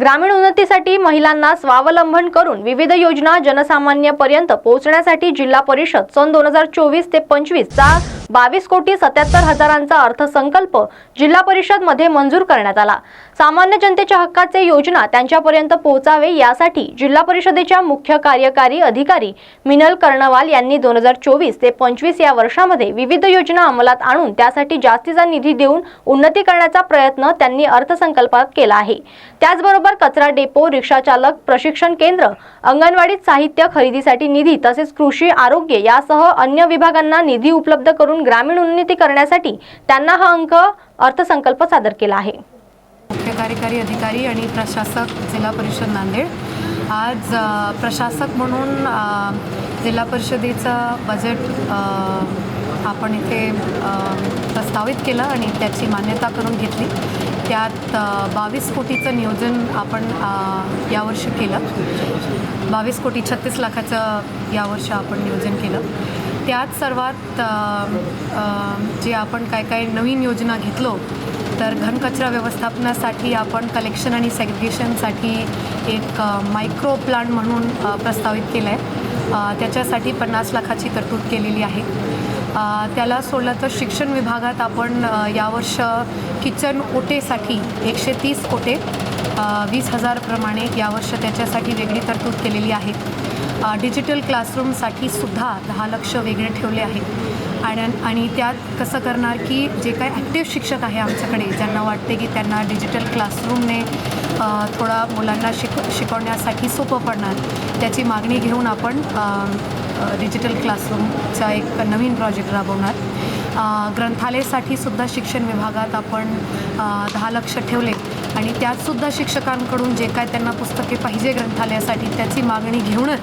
ग्रामीण उन्नतीसाठी महिलांना स्वावलंबन करून विविध योजना जनसामान्यपर्यंत पोहोचण्यासाठी जिल्हा परिषद सन दोन हजार चोवीस ते पंचवीस चा बावीस कोटी सत्याहत्तर हजारांचा अर्थसंकल्प जिल्हा परिषदमध्ये मंजूर करण्यात आला. सामान्य जनतेच्या हक्काचे योजना त्यांच्यापर्यंत पोहोचावे यासाठी जिल्हा परिषदेच्या मुख्य कार्यकारी अधिकारी मिनल कर्णवाल यांनी दोन हजार चोवीस ते पंचवीस या वर्षामध्ये विविध योजना अंमलात आणून त्यासाठी जास्तीचा निधी देऊन उन्नती करण्याचा प्रयत्न त्यांनी अर्थसंकल्पात केला आहे. त्याचबरोबर कचरा डेपो रिक्षा चालक प्रशिक्षण केंद्र अंगणवाडीत साहित्य खरेदीसाठी निधी तसेच कृषी आरोग्य यासह अन्य विभागांना निधी उपलब्ध करून ग्रामीण उन्नती करण्यासाठी त्यांना हा अंक अर्थसंकल्प सादर केला आहे. मुख्य कार्यकारी अधिकारी आणि प्रशासक जिल्हा परिषद नांदेड. आज प्रशासक म्हणून जिल्हा परिषदेचं बजेट आपण इथे प्रस्तावित केलं आणि त्याची मान्यता करून घेतली. त्यात बावीस कोटीचं नियोजन आपण यावर्षी केलं. बावीस कोटी छत्तीस लाखाचं यावर्षी आपण नियोजन केलं. त्यात सर्वात जे आपण काय काय नवीन योजना घेतलो तर घनकचरा व्यवस्थापनासाठी आपण कलेक्शन आणि सेग्रिगेशनसाठी एक मायक्रो प्लांट म्हणून प्रस्तावित केलं आहे त्याच्यासाठी पन्नास लाखाची तरतूद केलेली आहे. त्याला सोडलं तर शिक्षण विभागात आपण यावर्ष किचन ओटेसाठी एकशे तीस कोटे वीस हजारप्रमाणे यावर्ष त्याच्यासाठी वेगळी तरतूद केलेली आहे. डिजिटल क्लासरूमसाठी सुद्धा दहा लक्ष वेगळे ठेवले आहे आणि आणि त्यात कसं करणार की जे काय ॲक्टिव्ह शिक्षक आहे आमच्याकडे ज्यांना वाटते की त्यांना डिजिटल क्लासरूमने थोडा मुलांना शिक शिकवण्यासाठी सोपं पडणार त्याची मागणी घेऊन आपण डिजिटल क्लासरूमचा एक नवीन प्रोजेक्ट राबवणार. ग्रंथालयासाठी सुद्धा शिक्षण विभागात आपण दहा लक्ष ठेवले. आणि त्यातसुद्धा शिक्षकांकडून जे काय त्यांना पुस्तके पाहिजे ग्रंथालयासाठी त्याची मागणी घेऊनच